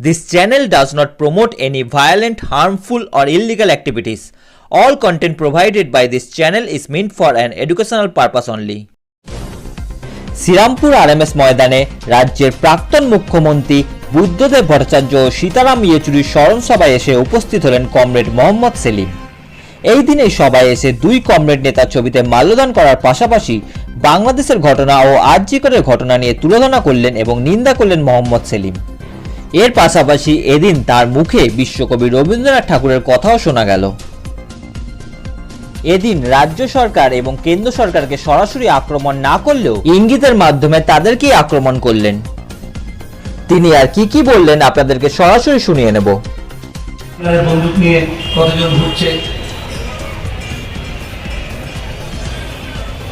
This channel does not promote any violent, harmful, or illegal activities. All content provided by this channel is meant for an educational purpose only. Serampore RMS ময়দানে রাজ্যের প্রাক্তন মুখ্যমন্ত্রী বুদ্ধদেব ভট্টাচার্য ও সীতারাম ইয়েচুরির স্মরণ সভায় এসে উপস্থিত হলেন কমরেড মোহাম্মদ সেলিম এই দিনে সভায় এসে দুই কমরেড নেতার ছবিতে মাল্যদান করার পাশাপাশি বাংলাদেশের ঘটনা ও আর্যিকরের ঘটনা নিয়ে তুলনা করলেন এবং নিন্দা করলেন মোহাম্মদ সেলিম এর পাশাপাশি এদিন তার মুখে বিশ্বকবি রবীন্দ্রনাথ ঠাকুরের কথাও শোনা গেল। এদিন রাজ্য সরকার এবং কেন্দ্র সরকারকে সরাসরি আক্রমণ না করলেও ইঙ্গিতের মাধ্যমে তাদেরকেই আক্রমণ করলেন। তিনি আর কি কি বললেন আপনাদেরকে সরাসরি শুনিয়ে নেব। বন্দুক নিয়ে কতজন ঘুরছে?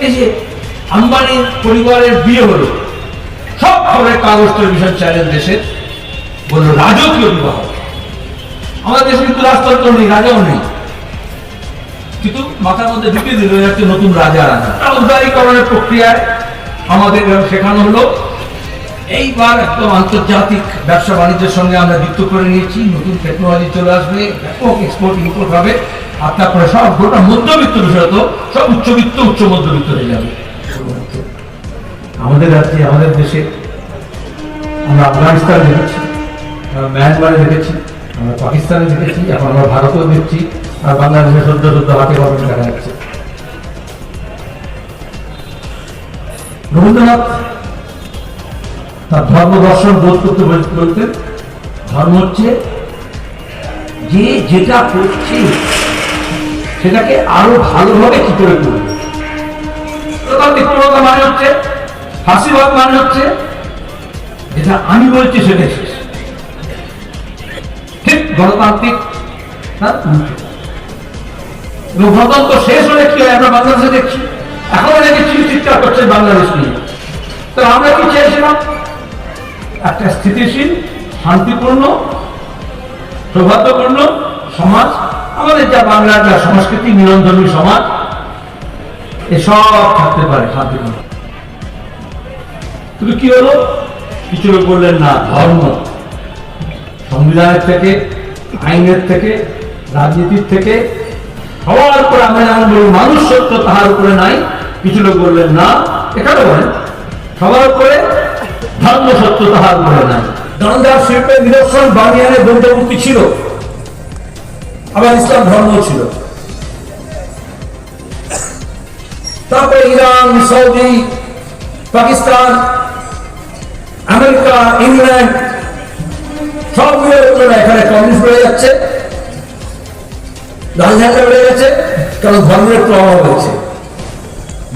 এই যে আম্বানি পরিবারের বিয়ে হলো, সব খবরের কাগজ টেলিভিশন চ্যানেল দেশের। বলল রাজকীয় বিবাহ। আমাদের দেশে কিন্তু রাজতন্ত্র নেই, রাজাও নেই। কিন্তু মাথার মধ্যে ঢুকিয়ে দিল একটা নতুন রাজা রাজা। উদারীকরণের প্রক্রিয়ায় আমাদের শেখানো হলো। এইবার একদম আন্তর্জাতিক ব্যবসা বাণিজ্যের সঙ্গে আমরা যুক্ত করে নিয়েছি। নতুন টেকনোলজি চলে আসবে, ব্যাপক এক্সপোর্ট ইম্পোর্ট হবে। আর তারপরে সব গোটা মধ্যবিত্ত বিষয়ত সব উচ্চবিত্ত উচ্চ মধ্যবিত্ত হয়ে যাবে। আমাদের রাজ্যে, আমাদের দেশে আমরা আফগানিস্তান দেখেছি। মায়ানমারে দেখেছি, আমরা পাকিস্তানে দেখেছি, এখন আমরা ভারতেও দেখছি, আর বাংলাদেশে সদ্য সদ্য হাতে কলমে দেখা যাচ্ছে। রবীন্দ্রনাথ, তার ধর্ম দর্শন বোধ করতে বল- বলতেন, ধর্ম হচ্ছে যে যেটা করছে, সেটাকে আরও ভালোভাবে কি করে করবে। প্রবণতা মানে হচ্ছে, ফাঁসিবাদ মানে হচ্ছে, যেটা আমি বলছি ঠিক গণতান্ত্রিক তার গণতন্ত্র শেষ হলে কি হয়? আমরা বাংলাদেশে দেখছি। এখন অনেকে চিৎকার করছে বাংলাদেশ নিয়ে। তো আমরা কি চেয়েছিলাম? একটা স্থিতিশীল, শান্তিপূর্ণ সৌভাগ্যপূর্ণ সমাজ। আমাদের যা বাংলার যা সংস্কৃতি মিলনধর্মী সমাজ এসব থাকতে পারে শান্তিপূর্ণ। কিন্তু কি হলো? কিছু বললেন না, ধর্ম। সংবিধানের থেকে আইনের থেকে, রাজনীতির থেকে সবার উপরে আমরা যেমন বলি মানুষ সত্য তাহার উপরে নাই। কিছু লোক বললেন, না, এখানে বলেন সবার উপরে ধর্ম সত্য তাহার উপরে নাই। গান্ধার শিল্পের ছিল। আবার ইসলাম ধর্ম ছিল। তারপরে Iran, Saudi, Pakistan, America, England লোকেরা এখানে কমিউনিস্ট বেড়ে যাচ্ছে। লাল বেড়ে গেছে কারণ ধর্মের একটু হয়েছে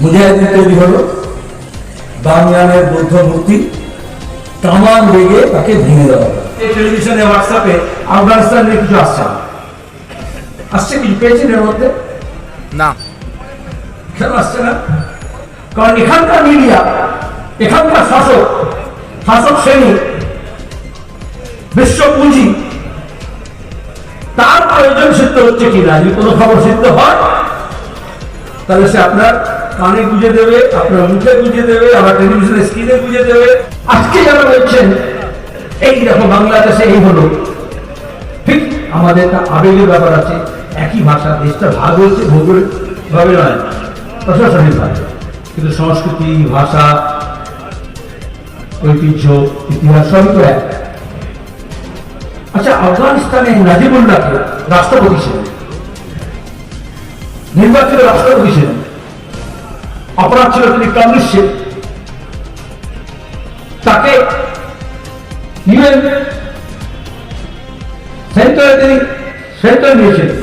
মুজাহিদিন তৈরি হলো। বাংলানের বৌদ্ধ মূর্তি তামান বেগে তাকে ভেঙে দেওয়া এই টেলিভিশনে হোয়াটসঅ্যাপে আফগানিস্তান নিয়ে কিছু আসছে আসছে কিছু পেয়েছেন এর মধ্যে? না। কেন আসছে না? কারণ এখানকার মিডিয়া এখানকার শাসক শাসক শ্রেণি বিশ্ব পুঁজি। তার প্রয়োজন সিদ্ধ হচ্ছে কিনা? যদি কোনো খবর সিদ্ধ হয়, তাহলে সে আপনার কানে গুঁজে দেবে, আপনার মুখে গুঁজে দেবে, আবার টেলিভিশনের স্ক্রিনে গুঁজে দেবে। আজকে যারা বলছেন, এই দেখো বাংলাদেশে এই হলো। ঠিক আমাদের একটা আবেগের ব্যাপার আছে। একই ভাষা দেশটা ভাগ হয়েছে ভৌগোলিক ভাবে নয়, প্রশাসনিক ভাবে। কিন্তু সংস্কৃতি, ভাষা, ঐতিহ্য, ইতিহাস সবই তো এক। আচ্ছা আফগানিস্তানে নাজিবুল্লাহকে রাষ্ট্রপতি ছিলেন। নির্বাচিত রাষ্ট্রপতি ছিলেন। অপরাধ ছিল তিনি কমিউনিস্ট তাকে ইউএন সেন্টারে তিনি সেন্টার নিয়েছিলেন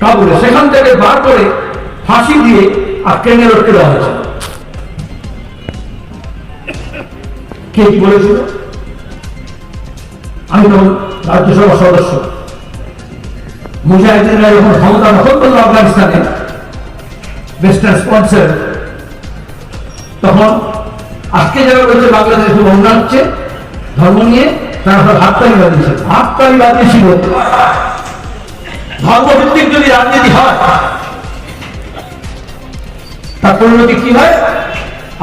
কাবুলে। সেখান থেকে বার করে ফাঁসি দিয়ে আর ট্রেনে রটকে দেওয়া হয়েছে। কে কি বলেছিল? আমি তখন রাজ্যসভার সদস্য। মুজাহিদিনরা যখন ক্ষমতা দখল করল আফগানিস্তানে। তখন আজকে যারা বলছে বাংলাদেশে হচ্ছে, ধর্ম নিয়ে তারা সব হাততালি বাঁধিয়েছে হাততালি বাঁধিয়েছিল ধর্মভিত্তিক যদি রাজনীতি হয়, তার পরিণতি কি হয়?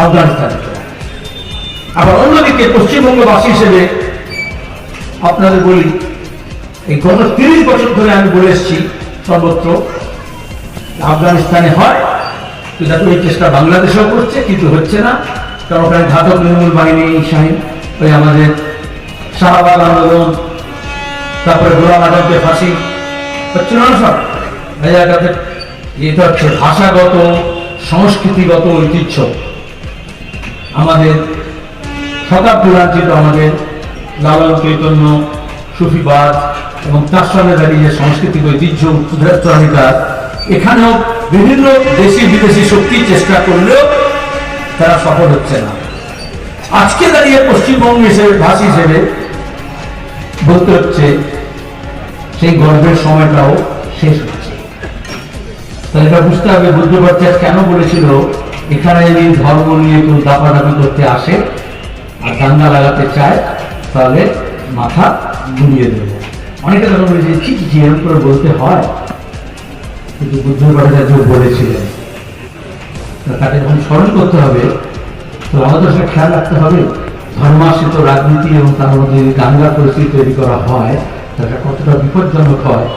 আফগানিস্তানে। আবার অন্যদিকে পশ্চিমবঙ্গবাসী হিসেবে আপনাদের বলি, এই গত তিরিশ বছর ধরে আমি বলে এসেছি, সর্বত্র আফগানিস্তানে হয়, তো দেখো এই চেষ্টা বাংলাদেশেও করছে, কিন্তু হচ্ছে না। কারণ ওখানে ঘাতক তৃণমূল বাহিনী, শাহিন, ওই আমাদের শাহবাগ আন্দোলন তারপরে গোলাম আজমকে ফাঁসি, হচ্ছে না সব? জায়গাতে এটা হচ্ছে ভাষাগত, সংস্কৃতিগত ঐতিহ্য। আমাদের শতাব্দী লাঞ্ছিত আমাদের লালন চৈতন্য, সুফিবাদ এবং তার সঙ্গে দাঁড়িয়ে যে সাংস্কৃতিক ঐতিহ্য উত্তরাধিকার এখানেও বিভিন্ন দেশি বিদেশি শক্তি চেষ্টা করলেও তারা সফল হচ্ছে না। আজকে দাঁড়িয়ে পশ্চিমবঙ্গ হিসেবে, ভাষী হিসেবে বলতে হচ্ছে, সেই গর্বের সময়টাও শেষ হচ্ছে। তাহলে এটা বুঝতে হবে বুদ্ধভট্টাচার্য কেন বলেছিল, এখানে যদি ধর্ম নিয়ে কেউ দাপাদাপি করতে আসে আর দাঙ্গা লাগাতে চায়? তাহলে মাথা ঘুরিয়ে দেবে। অনেকে তখন বলেছে ঠিক কি এরকম করে বলতে হয়? কিন্তু বুদ্ধ ভট্টাচার্য বলেছিলেন তাকে যখন স্মরণ করতে হবে, তো আমাদের সেটা খেয়াল রাখতে হবে, ধর্মাশ্রিত রাজনীতি এবং তার মধ্যে যদি দাঙ্গার পরিস্থিতি তৈরি করা হয়, তাহলে কতটা বিপজ্জনক হয়?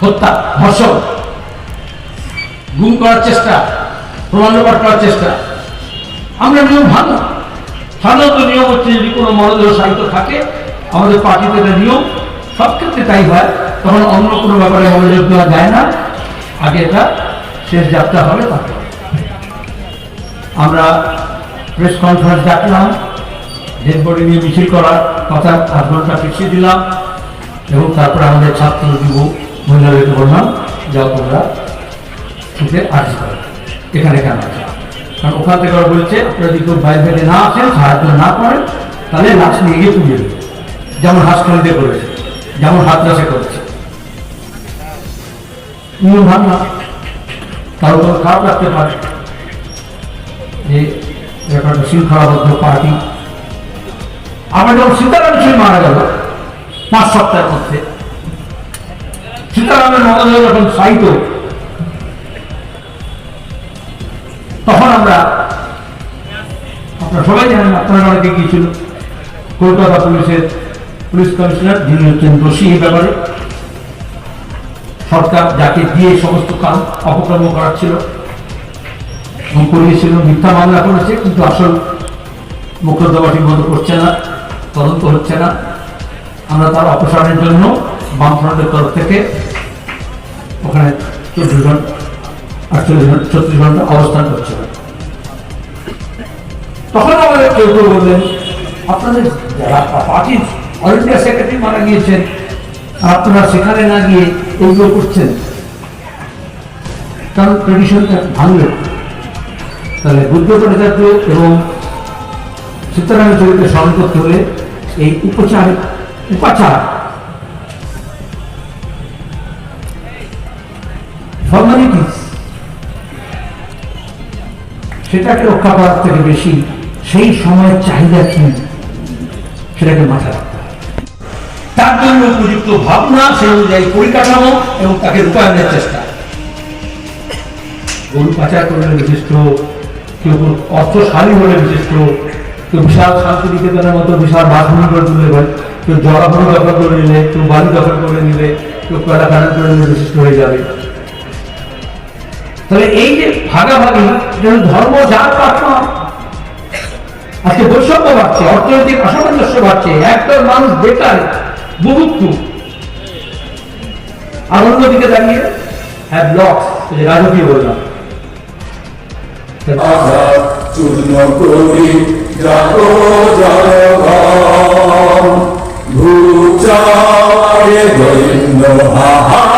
হত্যা, ধর্ষণ, গুম করার চেষ্টা, প্রমাণ করার চেষ্টা আমরা নিয়ম ভালো। সাধারণত নিয়ম হচ্ছে যদি কোনো মরদেহ সাহিত্য থাকে, আমাদের পার্টিতে এটা নিয়ম। সব ক্ষেত্রে তাই হয়, তখন অন্য কোনো ব্যাপারে মনোযোগ দেওয়া যায় না। আগে এটা শেষ যাত্রা হবে, তারপর। আমরা প্রেস কনফারেন্স ডাকলাম ডেড বডি নিয়ে মিছিল করার কথা আধ ঘণ্টা পিছিয়ে দিলাম, এবং তারপরে আমাদের ছাত্র যুব মহিলাদেরকে বললাম, যাও তোমরা ছুটে করো এখানে কেন আছে কারণ ওখান থেকে ওরা বলছে, আপনারা যদি কেউ বাইরে বাইরে না আসেন, সাহায্য না করেন, তাহলে লাশ নিয়ে গিয়ে পুড়িয়ে দেবে যেমন হাসপাতালে করেছে, যেমন হাতরাসে করেছে। নিয়ম ভাবনা কারও কোনো খারাপ লাগতে পারে। যে একটা শৃঙ্খলাবদ্ধ পার্টি। আমরা যখন সীতারাম সিং মারা গেল, পাঁচ সপ্তাহের মধ্যে, সীতারামের মরদেহ যখন সাইত সবাই জানেন আপনারা অনেকে গিয়েছিল কলকাতা পুলিশের পুলিশ কমিশনার যিনি হচ্ছেন দোষী এই ব্যাপারে। সরকার যাকে দিয়ে সমস্ত কাজ অপকর্ম করাচ্ছিল করিয়েছিল মিথ্যা মামলা করেছে, কিন্তু আসল মোকদ্দমা ঠিক মতো করছে না, তদন্ত হচ্ছে না। আমরা তার অপসারণের জন্য বামফ্রন্টের তরফ থেকে ওখানে চব্বিশ ঘণ্টা, আটচল্লিশ ঘণ্টা, ছত্রিশ ঘণ্টা অবস্থান করছিল তখন আমাদের কেউ কেউ বললেন, আপনাদের যারা পার্টির অল সেক্রেটারি মারা গিয়েছেন আপনারা সেখানে না গিয়ে এইগুলো করছেন। কারণ ট্রেডিশনটা ভাঙলো। তাহলে বুদ্ধ ভট্টাচার্য এবং সীতারামের চরিত্রে স্মরণ করতে হলে এই উপচার, উপাচার ফর্মালিটিস সেটাকে রক্ষা করার থেকে বেশি সেই সময়ের চাহিদা কি? সেটাকে মাথায় তার জন্য উপযুক্ত ভাবনা সেই অনুযায়ী পরিকাঠামো এবং তাকে রূপায়ণের চেষ্টা। গরু পাচার করলে বিশিষ্ট, কেউ অর্থশালী হলে বিশিষ্ট, কেউ বিশাল শান্তিনিকেতনের মতো বিশাল বাসভূমি করে তুলে দেয় কেউ জলাভূমি দখল করে নিলে, কেউ বালি দখল করে নিলে, কেউ কয়লা খারাপ করে নিলে বিশিষ্ট হয়ে যাবে। তাহলে এই যে ভাগাভাগি ধর্ম যার প্রার্থনা আজকে বৈষম্য বাড়ছে, অর্থনৈতিক অসামঞ্জস্য বাড়ছে, একদল মানুষ বেকার মুমুক্ষু আর অন্যদিকে দাঁড়িয়ে হ্যাভ লক্স রাজকীয় বললাম জয়গণ ভূচারে হাত